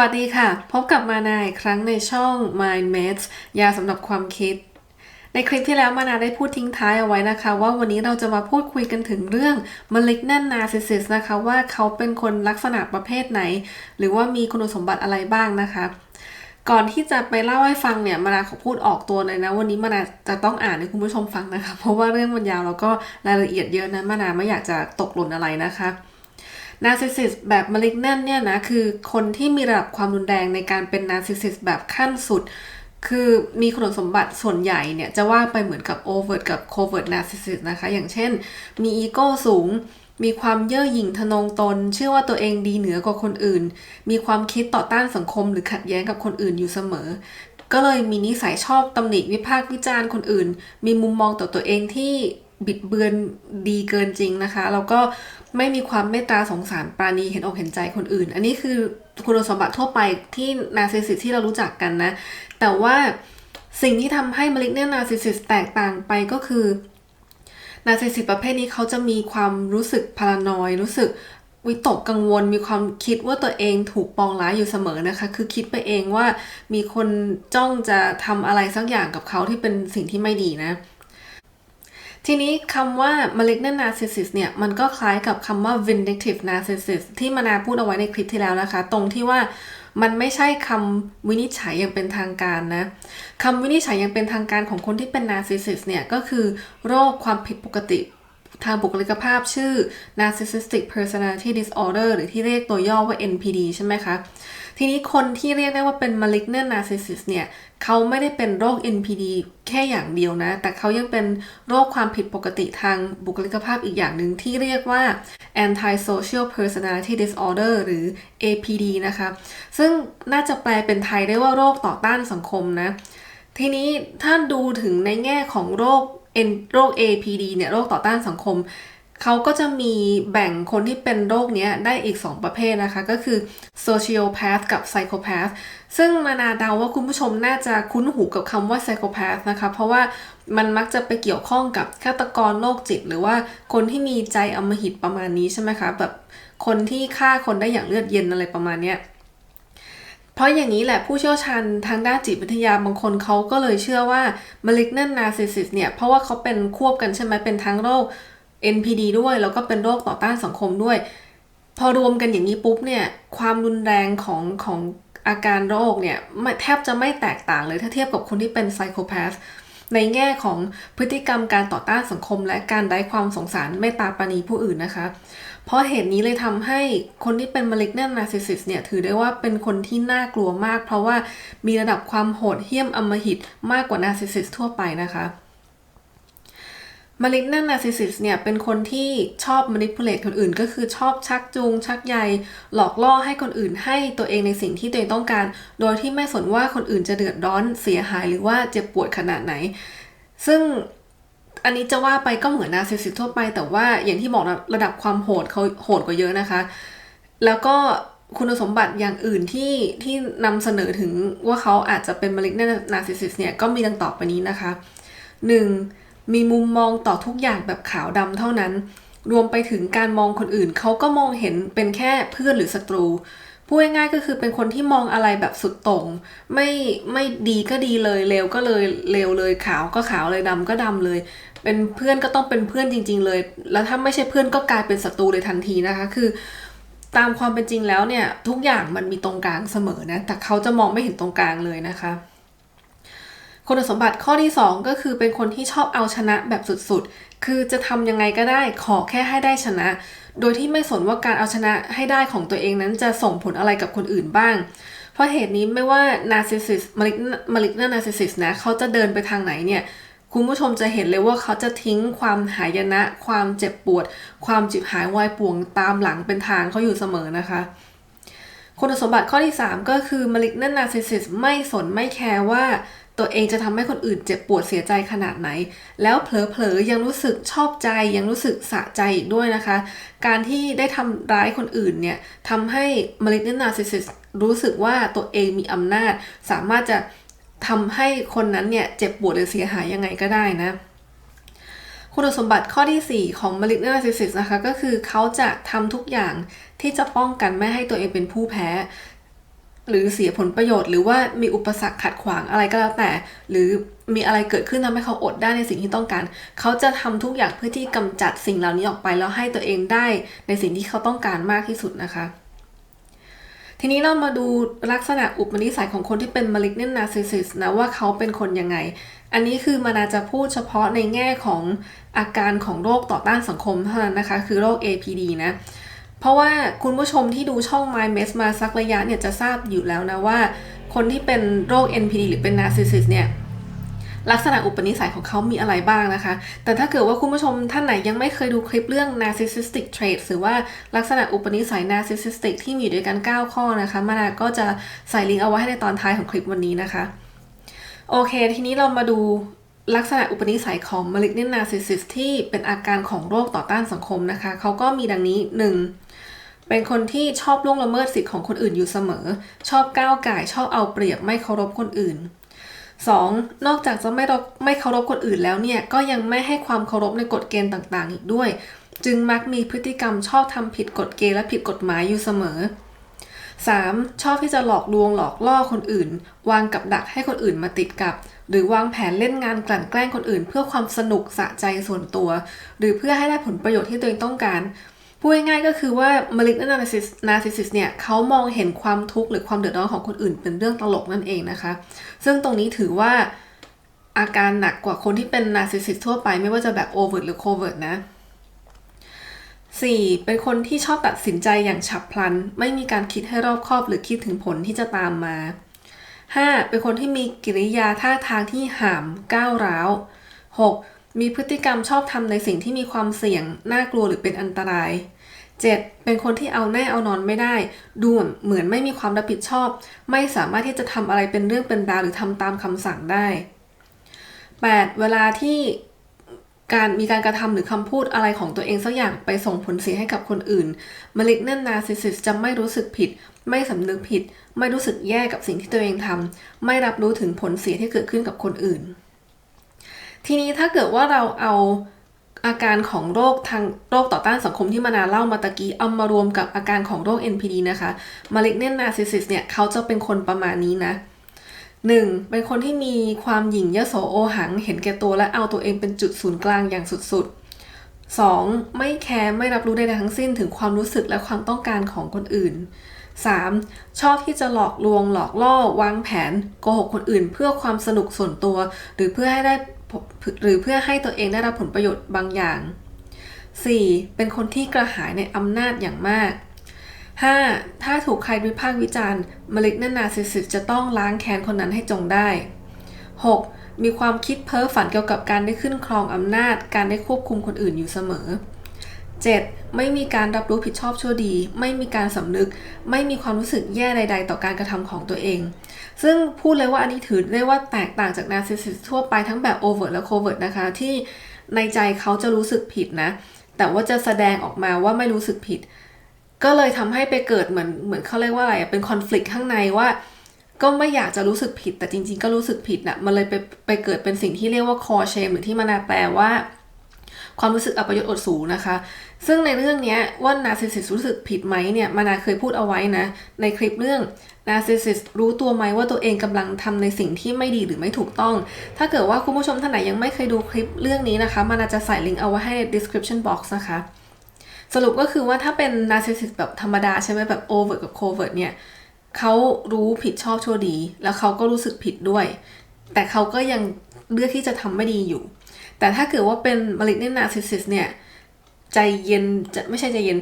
สวัสดีค่ะ พบกับมานาอีกครั้งในช่อง Mind Mates ยาสำหรับความคิด ในคลิปที่แล้วมานาได้พูดทิ้งท้ายเอาไว้นะคะ ว่าวันนี้เราจะมาพูดคุยกันถึงเรื่อง malignant narcissist นะคะ ว่าเขาเป็นคนลักษณะประเภทไหน หรือว่ามีคุณสมบัติอะไรบ้างนะคะ ก่อนที่จะไปเล่าให้ฟังเนี่ยมานาขอพูดออกตัวเลยนะ วันนี้มานาจะต้องอ่านให้คุณผู้ชมฟังนะคะ เพราะว่าเรื่องมันยาวแล้วก็รายละเอียดเยอะนะมานาไม่อยากจะตกหล่นอะไรนะคะ นาร์ซิสซิสแบบ malignant เนี่ยนะคือคนที่มีระดับความรุนแรงในการเป็นนาร์ซิสซิสแบบขั้นสุด คือมีคุณสมบัติส่วนใหญ่เนี่ย จะว่าไปเหมือนกับ overt กับ covert narcissist นะคะ อย่างเช่น มีอีโก้สูง มีความเย่อหยิ่งทะนงตน เชื่อว่าตัวเองดีเหนือกว่าคนอื่น มีความคิดต่อต้านสังคมหรือขัดแย้งกับคนอื่นอยู่เสมอก็เลยมีนิสัยชอบตำหนิวิพากษ์วิจารณ์คนอื่น มีมุมมองต่อตัวเองที่ บิดเบือนดีเกินจริงนะคะ แล้วก็ไม่มีความเมตตาสงสารปราณีเห็นอกเห็นใจคนอื่น อันนี้คือคุณสมบัติทั่วไปที่นาซิสิสที่เรารู้จักกันนะ แต่ว่าสิ่งที่ทำให้มลิกเนนาซิสิสแตกต่างไปก็คือนาซิสิสประเภทนี้เขาจะมีความรู้สึกพารานอยรู้สึกวิตกกังวลมีความคิดว่าตัวเองถูกปองร้ายอยู่เสมอนะคะ คือคิดไปเองว่ามีคนจ้องจะทำอะไรสักอย่างกับเขาที่เป็นสิ่งที่ไม่ดีนะ ทีนี้คำว่า malignant narcissist เนี่ย มันก็คล้ายกับคำว่า vindictive narcissist ที่มานาพูดเอาไว้ในคลิปที่แล้วนะคะ ตรงที่ว่ามันไม่ใช่คำวินิจฉัยอย่างเป็นทางการนะคำวินิจฉัยอย่างเป็นทางการของคนที่เป็น narcissist เนี่ย ก็คือโรคความผิดปกติ ทางบุคลิกภาพชื่อ narcissistic personality disorder หรือที่เรียกตัวย่อว่า NPD ใช่ไหมคะ ทีนี้คนที่เรียกได้ว่าเป็น malignant narcissist เนี่ย เขาไม่ได้เป็นโรค NPD แค่อย่างเดียวนะ แต่เขายังเป็นโรคความผิดปกติทางบุคลิกภาพอีกอย่างหนึ่งที่เรียกว่า antisocial personality disorder หรือ APD นะคะ ซึ่งน่าจะแปลเป็นไทยได้ว่าโรคต่อต้านสังคมนะ ทีนี้ถ้าดูถึงในแง่ของโรค โรค APD เนี่ยโรคต่อต้านสังคม เขาก็จะมีแบ่งคนที่เป็นโรคนี้ได้อีก 2 ประเภทนะคะ ก็คือ sociopath กับ psychopath ซึ่งมานาเดาว่าคุณผู้ชมน่าจะคุ้นหูกับคำว่า psychopath นะคะ เพราะว่ามันมักจะไปเกี่ยวข้องกับฆาตกรโรคจิต หรือว่าคนที่มีใจอมหิตประมาณนี้ใช่ไหมคะแบบคนที่ฆ่าคนได้อย่างเลือดเย็นอะไรประมาณเนี้ย เพราะอย่างนี้แหละผู้เชี่ยวชาญทางด้านจิตวิทยาบางคนเขาก็เลยเชื่อว่า malignant narcissist เนี่ย เพราะว่าเขาเป็นควบกันใช่ไหมเป็นทั้งโรค NPD ด้วย แล้วก็เป็นโรคต่อต้านสังคมด้วย พอรวมกันอย่างนี้ปุ๊บเนี่ย ความรุนแรงของของอาการโรคเนี่ยแทบจะไม่แตกต่างเลยถ้าเทียบกับคนที่เป็นไซโคแพสในแง่ของพฤติกรรมการต่อต้านสังคม และการไร้ความสงสารไม่ตาปานีผู้อื่นนะคะ เพราะเหตุนี้เลยทำให้คนที่เป็น malignant narcissist เนี่ยถือได้ว่าเป็นคนที่น่ากลัวมาก เพราะว่ามีระดับความโหดเหี้ยมอำมหิตมากกว่า narcissist ทั่วไปนะคะ malignant narcissist เนี่ยเป็นคนที่ชอบ manipulate คนอื่น ก็คือชอบชักจูง ชักใยหลอกล่อให้คนอื่นให้ตัวเองในสิ่งที่ตัวเองต้องการ โดยที่ไม่สนว่าคนอื่นจะเดือดร้อนเสียหายหรือว่าเจ็บปวดขนาดไหน ซึ่ง อันนี้จะว่าไปก็เหมือนนาซิสซิสทั่วไป แต่ว่าอย่างที่บอกนะระดับความโหดเขาโหดกว่าเยอะนะคะ แล้วก็คุณสมบัติอย่างอื่นที่ที่นำเสนอถึงว่าเขาอาจจะเป็น malignant narcissist เนี่ยก็มีดังต่อไปนี้นะคะ 1. มีมุมมองต่อทุกอย่างแบบขาวดำเท่านั้น รวมไปถึงการมองคนอื่น เขาก็มองเห็นเป็นแค่เพื่อนหรือศัตรูพูดง่ายๆก็คือเป็นคนที่มองอะไรแบบสุดโต่งไม่ไม่ดีก็ดีเลยเลวก็เลยเลวเลยขาวก็ขาวเลยดำก็ดำเลย เป็นเพื่อนก็ต้องเป็นเพื่อนจริง ๆ เลย แล้วถ้าไม่ใช่เพื่อนก็กลายเป็นศัตรูเลยทันทีนะคะ คือตามความเป็นจริงแล้วเนี่ยทุกอย่างมันมีตรงกลางเสมอนะ แต่เขาจะมองไม่เห็นตรงกลางเลยนะคะ คุณสมบัติข้อที่ 2 ก็คือเป็นคนที่ชอบเอาชนะแบบสุดๆ คือจะทำยังไงก็ได้ขอแค่ให้ได้ชนะ โดยที่ไม่สนว่าการเอาชนะให้ได้ของตัวเองนั้นจะส่งผลอะไรกับคนอื่นบ้าง เพราะเหตุนี้ไม่ว่า narcissist malignant narcissist นะเขาจะเดินไปทางไหนเนี่ย คุณผู้ชมจะเห็นเลยว่าเขาจะทิ้งความหายนะ ความเจ็บปวด ความจิบหายวายป่วงตามหลังเป็นทางเขาอยู่เสมอนะคะ คุณสมบัติข้อที่ 3 ก็คือ malignant narcissist ไม่สนไม่แคร์ว่าตัวเองจะทำให้คนอื่นเจ็บปวดเสียใจขนาดไหน แล้วเผลอๆยังรู้สึกชอบใจยังรู้สึกสะใจอีกด้วยนะคะ การที่ได้ทำร้ายคนอื่นเนี่ยทำให้ malignant narcissist รู้สึกว่าตัวเองมีอำนาจ สามารถจะ ทำให้คนนั้นเนี่ยเจ็บปวดหรือเสียหายยังไงก็ได้นะ คุณสมบัติข้อที่ 4 ของ malignant narcissist นะคะก็คือเขาจะทำทุกอย่างที่จะป้องกันไม่ให้ตัวเองเป็นผู้แพ้ หรือเสียผลประโยชน์ หรือว่ามีอุปสรรคขัดขวางอะไรก็แล้วแต่ หรือมีอะไรเกิดขึ้นทำให้เขาอดได้ในสิ่งที่ต้องการ เขาจะทำทุกอย่างเพื่อที่กำจัดสิ่งเหล่านี้ออกไปแล้วให้ตัวเองได้ในสิ่งที่เขาต้องการมากที่สุดนะคะ ทีนี้เรามาดูลักษณะอุปนิสัยของคนที่เป็น malignant narcissist นะว่าเขาเป็นคนยังไง อันนี้คือมานาจะพูดเฉพาะในแง่ของอาการของโรคต่อต้านสังคมเท่านั้นนะคะ คือโรค APD นะเพราะว่าคุณผู้ชมที่ดูช่อง My Mess มาสักระยะเนี่ยจะทราบอยู่แล้วนะว่า คนที่เป็นโรค NPD หรือเป็น narcissist เนี่ย ลักษณะอุปนิสัยของเขามีอะไรบ้างนะคะ แต่ถ้าเกิดว่าคุณผู้ชมท่านไหนยังไม่เคยดูคลิปเรื่อง narcissistic traits หรือว่าลักษณะอุปนิสัย narcissistic ที่มีอยู่ด้วยกัน 9 ข้อนะคะมานาก็จะใส่ลิงก์เอาไว้ให้ในตอนท้ายของคลิปวันนี้นะคะโอเค ทีนี้เรามาดูลักษณะอุปนิสัยของ malignant narcissist ที่เป็นอาการของโรคต่อต้านสังคมนะคะ เขาก็มีดังนี้ 1. เป็นคนที่ชอบล่วงละเมิดสิทธิ์ของคนอื่นอยู่เสมอ ชอบก้าวไก่ชอบเอาเปรียบไม่เคารพคนอื่น 2. นอกจากจะไม่รบไม่เคารพคนอื่นแล้วเนี่ยก็ยังไม่ให้ความเคารพในกฎเกณฑ์ต่างๆ อีกด้วย จึงมักมีพฤติกรรมชอบทำผิดกฎเกณฑ์และผิดกฎหมายอยู่เสมอ 3. ชอบที่จะหลอกลวงหลอกล่อคนอื่น วางกับดักให้คนอื่นมาติดกับ หรือวางแผนเล่นงานกลั่นแกล้งคนอื่น เพื่อความสนุกสะใจส่วนตัว หรือเพื่อให้ได้ผลประโยชน์ที่ตัวเองต้องการ พูดง่ายๆก็คือว่า malignant narcissist เนี่ยเขามองเห็นความทุกข์หรือความเดือดร้อนของคนอื่นเป็นเรื่องตลกนั่นเองนะคะ ซึ่งตรงนี้ถือว่าอาการหนักกว่าคนที่เป็น narcissist ทั่วไปไม่ว่าจะแบบ overt หรือ covert นะ 4. เป็นคนที่ชอบตัดสินใจอย่างฉับพลัน ไม่มีการคิดให้รอบคอบหรือคิดถึงผลที่จะตามมา 5. เป็นคนที่มีกิริยาท่าทางที่ห่ามก้าวร้าว 6. มีพฤติกรรมชอบทำในสิ่งที่มีความเสี่ยง น่ากลัวหรือเป็นอันตราย 7. เป็นคนที่เอาแน่เอานอนไม่ได้ ดูเหมือนไม่มีความรับผิดชอบ ไม่สามารถที่จะทำอะไรเป็นเรื่องเป็นราวหรือทำตามคำสั่งได้ 8. เวลาที่การมีการกระทำหรือคำพูดอะไรของตัวเองสักอย่างไปส่งผลเสียให้กับคนอื่น malignant narcissist จะไม่รู้สึกผิด ไม่สำนึกผิด ไม่รู้สึกแย่กับสิ่งที่ตัวเองทำไม่รับรู้ถึงผลเสียที่เกิดขึ้นกับคนอื่น ทีนี้ถ้าเกิดว่าเราเอาอาการของโรคทางโรคต่อต้านสังคมที่มานาเล่ามาตะกี้เอามารวมกับอาการของโรค NPD นะคะ malignant narcissist เนี่ยเขาจะเป็นคนประมาณนี้นะ 1. เป็นคนที่มีความหยิ่งยโสโอหัง เห็นแก่ตัวและเอาตัวเองเป็นจุดศูนย์กลางอย่างสุดๆ 2. ไม่แคร์ไม่รับรู้ใดๆทั้งสิ้นถึงความรู้สึกและความต้องการของคนอื่น 3. ชอบที่จะหลอกลวงหลอกล่อวางแผนโกหกคนอื่น เพื่อความสนุกส่วนตัว หรือเพื่อให้ได้ หรือเพื่อให้ตัวเองได้รับผลประโยชน์บางอย่าง 4. เป็นคนที่กระหายในอำนาจอย่างมาก 5. ถ้าถูกใครวิพากษ์วิจารณ์ malignant narcissist จะต้องล้างแค้นคนนั้นให้จงได้ 6. มีความคิดเพ้อฝันเกี่ยวกับการได้ขึ้นครองอำนาจ การได้ควบคุมคนอื่นอยู่เสมอ 7. ไม่มีการรับรู้ผิดชอบชั่วดี ไม่มีการสำนึก ไม่มีความรู้สึกแย่ใด ๆ ต่อการกระทำของตัวเอง ซึ่งพูดเลยว่าอันนี้ถือได้ว่าแตกต่างจาก narcissist ทั่วไปทั้งแบบ overt และ covert นะคะ ที่ในใจเขาจะรู้สึกผิดนะ แต่ว่าจะแสดงออกมาว่าไม่รู้สึกผิด ก็เลยทำให้ไปเกิดเหมือนเหมือนเขาเรียกว่าอะไรเป็นคอน FLICT ข้างในว่า ก็ไม่อยากจะรู้สึกผิด แต่จริง ๆ ก็รู้สึกผิดนะมันเลยไปไปเกิดเป็นสิ่งที่เรียกว่า core shame หรือที่มานาแปลว่าความรู้สึกอัปยศอดสูนะคะ ซึ่งในเรื่องนี้ว่า narcissist รู้สึกผิดไหมเนี่ย มานาเคยพูดเอาไว้นะ ในคลิปเรื่อง narcissist รู้ตัวไหมว่าตัวเองกำลังทำในสิ่งที่ไม่ดีหรือไม่ถูกต้อง ถ้าเกิดว่าคุณผู้ชมท่านไหนยังไม่เคยดูคลิปเรื่องนี้นะคะมานาจะใส่ลิงก์เอาไว้ให้ใน description box นะคะ สรุปก็คือว่าถ้าเป็น narcissist แบบธรรมดาใช่ไหมแบบ overt กับ covert เนี่ยเขารู้ผิดชอบชั่วดี แล้วเขาก็รู้สึกผิดด้วย แต่เขาก็ยังเลือกที่จะทำไม่ดีอยู่ แต่ถ้าเกิดว่าเป็น malignant narcissist เนี่ยใจเย็นจะไม่ใช่ใจเย็น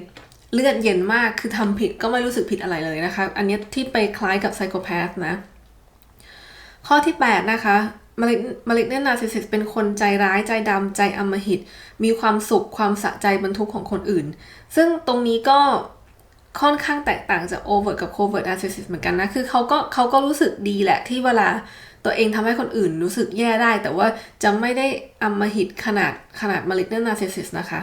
เลือดเย็นมากคือทำผิดก็ไม่รู้สึกผิดอะไรเลยนะคะ อันนี้ที่ไปคล้ายกับไซโคแพสนะ ข้อที่ 8 นะคะ malignant narcissist เป็นคนใจร้ายใจดำใจอำมหิต มีความสุขความสะใจบรรทุกของคนอื่น ซึ่งตรงนี้ก็ค่อนข้างแตกต่างจาก overt กับ covert narcissist เหมือนกันนะ คือเขาก็เขาก็รู้สึกดีแหละที่เวลาตัวเองทำให้คนอื่นรู้สึกแย่ได้ แต่ว่าจะไม่ได้อำมหิตขนาดขนาด malignant narcissist นะคะ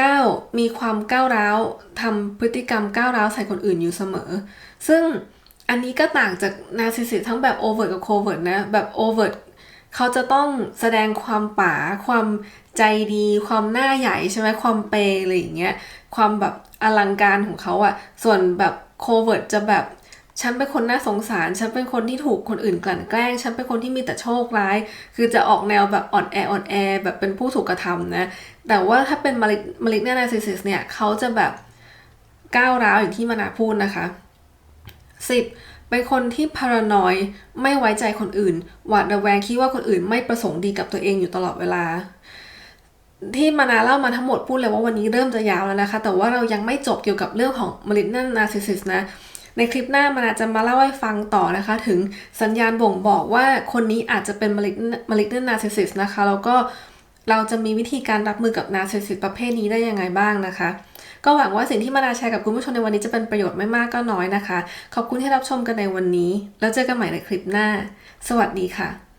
9. มีความก้าวร้าวทำพฤติกรรมก้าวร้าวใส่คนอื่นอยู่เสมอ ซึ่งอันนี้ก็ต่างจาก narcissist ทั้งแบบ overt กับ covert นะ แบบ overt เขาจะต้องแสดงความป๋า ความใจดี ความหน้าใหญ่ใช่ไหมความเปย์อะไรอย่างเงี้ย ความแบบอลังการของเขาอะส่วนแบบ covert จะแบบฉันเป็นคนน่าสงสาร ฉันเป็นคนที่ถูกคนอื่นกลั่นแกล้ง ฉันเป็นคนที่มีแต่โชคร้าย คือจะออกแนวแบบอ่อนแออ่อนแอแบบเป็นผู้ถูกกระทำนะ แต่ว่าถ้าเป็นมาริมาริกนนาซิซิสเนี่ยเขาจะแบบก้าวร้าวอย่างที่มานาพูดนะคะ 10. เป็นคนที่พารานอยไม่ไว้ใจคนอื่น หวาดระแวงคิดว่าคนอื่นไม่ประสงค์ดีกับตัวเองอยู่ตลอดเวลา ที่มานาเล่ามาทั้งหมดพูดเลยว่าวันนี้เริ่มจะยาวแล้วนะคะ แต่ว่าเรายังไม่จบเกี่ยวกับเรื่องของ malignant narcissist นะในคลิปหน้ามานาจะมาเล่าให้ฟังต่อนะคะ ถึงสัญญาณบ่งบอกว่าคนนี้อาจจะเป็น malignant malignant narcissist นะคะ แล้วก็ เราจะมีวิธีการรับมือกับนาเซสิตประเภทนี้ได้ยังไงบ้างนะคะ ก็หวังว่าสิ่งที่มานาแชร์กับคุณผู้ชมในวันนี้จะเป็นประโยชน์ไม่มากก็น้อยนะคะ ขอบคุณที่รับชมกันในวันนี้ แล้วเจอกันใหม่ในคลิปหน้า สวัสดีค่ะ